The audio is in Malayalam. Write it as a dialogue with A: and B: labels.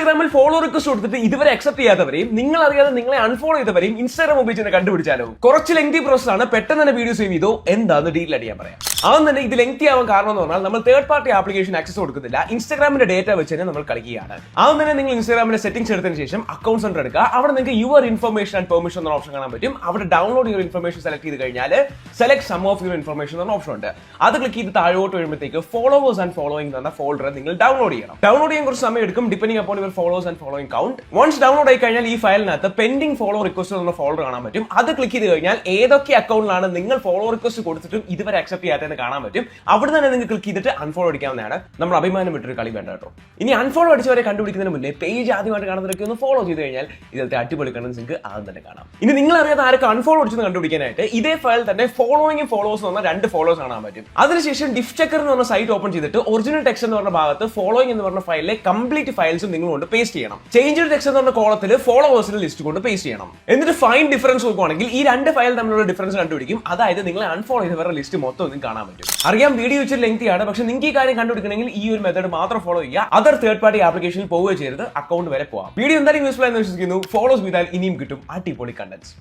A: ഇൻസ്റ്റാഗ്രാമിൽ ഫോളോ റിക്വസ്റ്റ് കൊടുത്തിട്ട് ഇതുവരെ അക്സെപ്റ്റ് ചെയ്യാത്തവരെയും നിങ്ങൾ അറിയാതെ നിങ്ങളെ അൺഫോളോ ചെയ്തവരെയും ഇൻസ്റ്റാഗ്രാം ഉപയോഗിച്ച് തന്നെ കണ്ടുപിടിച്ചാലോ? കുറച്ച് ലെങ്തി പ്രോസസ് ആണ്. പെട്ടെന്ന് തന്നെ വീഡിയോ സേവ് ചെയ്തോ. എന്താന്ന് ഡീറ്റെയിൽ അടിയാൻ പറയാം. അതും തന്നെ ഇത് ലെങ്തി ആവാൻ കാരണം എന്ന് പറഞ്ഞാൽ നമ്മൾ തേർഡ് പാർട്ടി ആപ്ലിക്കേഷൻ ആക്സസ് കൊടുക്കുന്നില്ല. ഇൻസ്റ്റാഗ്രാമിന്റെ ഡേറ്റ വെച്ച് തന്നെ നമ്മൾ കളിക്കുകയാണ്. അതും തന്നെ നിങ്ങൾ ഇൻസ്റ്റാഗ്രാമിന്റെ സെറ്റിംഗ്സ് എടുത്തതിന് ശേഷം അക്കൗണ്ട് സെന്റർ എടുക്കുക. അവിടെ നിങ്ങൾക്ക് യുവർ ഇൻഫർമേഷൻ ആൻഡ് പെർമിഷൻ എന്ന ഓപ്ഷൻ കാണാൻ പറ്റും. അവിടെ ഡൗൺലോഡ് യുവർ ഇൻഫർമേഷൻ സെലക്ട് ചെയ്ത് കഴിഞ്ഞാൽ select some of your information എന്ന ഓപ്ഷൻ ഉണ്ട്. അത് ക്ലിക്ക് ചെയ്ത് താഴോട്ട് വരുമ്പോഴത്തേക്ക് ഫോളോവേഴ്സ് ആൻഡ് ഫോളോയിങ് എന്ന ഫോൾഡർ നിങ്ങൾ ഡൗൺലോഡ് ചെയ്യണം. ഡൗൺലോഡ് ചെയ്യാൻ കുറച്ച് സമയം എടുക്കും. ഡിപ്പെൻഡിംഗ് അപ്പോൾ followers and following count once download ആയി കഴിഞ്ഞാൽ ഈ ഫയലിനകത്ത് പെൻഡിംഗ് ഫോളോ റിക്വസ്റ്റ് എന്ന ഫോൾഡർ കാണാൻ പറ്റും. അത് ക്ലിക്ക് ചെയ്ത് കഴിഞ്ഞാൽ ഏതൊക്കെ അക്കൗണ്ടിലാണ് നിങ്ങൾ ഫോളോ റിക്വസ്റ്റ് കൊടുത്തിട്ടും ഇതുവരെ അക്സെപ്റ്റ് ചെയ്യാത്തതെന്ന് കാണാൻ പറ്റും. അവിടെ തന്നെ നിങ്ങൾ ക്ലിക്ക് ചെയ്തിട്ട് അൺഫോളോ അടിക്കാവുന്നതാണ്. നമ്മൾ അഭിമാനം വിട്ടൊരു കളി വേണ്ട കേട്ടോ. ഇനി അൺഫോളോ അടിച്ചവരെ കണ്ടുപിടിക്കുന്നതിന് മുന്നേ പേജ് ആദ്യമായിട്ട് കാണുന്നവരൊക്കെ ഒന്ന് ഫോളോ ചെയ്ത് കഴിഞ്ഞാൽ ഇതിലത്തെ അടിപൊളി കണ്ടൻസ് നിങ്ങൾക്ക് ആദ്യം തന്നെ കാണാം. ഇനി നിങ്ങൾ അറിയാത്ത ആരൊക്കെ അൺഫോളോ അടിച്ചെന്ന് കണ്ടുപിടിക്കാനായിട്ട് ഇതേ ഫയൽ തന്നെ ഫോളോയിങ് ഫോളോസ് എന്ന് പറഞ്ഞ രണ്ട് ഫോളോസ് കാണാൻ പറ്റും. അതിനുശേഷം ഡിഫ് ചെക്കർ എന്ന് പറഞ്ഞ സൈറ്റ് ഓപ്പൺ ചെയ്തിട്ട് ഒറിജിനൽ ടെക്സ്റ്റ് എന്ന് പറഞ്ഞ ഭാഗത്ത് ഫോളോയിങ് എന്ന് പറഞ്ഞ ഫയലിലെ കംപ്ലീറ്റ് ഫയൽസും നിങ്ങൾ കൊണ്ട് പേസ്റ്റ് ചെയ്യണം. ചേഞ്ച് ടെക്സ്റ്റ് എന്ന് പറഞ്ഞ കോളത്തിൽ ഫോളോവേഴ്സിന്റെ ലിസ്റ്റ് കൊണ്ട് പേസ്റ്റ് ചെയ്യണം. എന്നിട്ട് ഫൈൻ ഡിഫറൻസ് നോക്കുവാണെങ്കിൽ ഈ രണ്ട് ഫയൽ തമ്മിലുള്ള ഡിഫറൻസ് കണ്ടുപിടിക്കും. അതായത് നിങ്ങളെ അൺഫോളോ ചെയ്തവരുടെ ലിസ്റ്റ് മൊത്തം ഒന്നും കാണാൻ പറ്റും. അറിയാം വീഡിയോ ഇച്ചിരി ആണ് പക്ഷെ നിങ്ങൾക്ക് ഈ കാര്യം കണ്ടുപിടിക്കണമെങ്കിൽ ഈ ഒരു മെത്തേഡ് മാത്രം ഫോളോ ചെയ്യുക. അതർ തേർഡ് പാർട്ടി ആപ്ലിക്കേഷനിൽ പോവുകയോ ചെയ്യരുത് അക്കൗണ്ട് വരെ പോവാം. വീഡിയോ എന്തായാലും യൂസ്ഫുൾ ആണെന്ന് വിശ്വസിക്കുന്നു. ഫോളോസ് ചെയ്താൽ ഇനിയും കിട്ടും. അടിപൊളി കണ്ടന്റ്സ്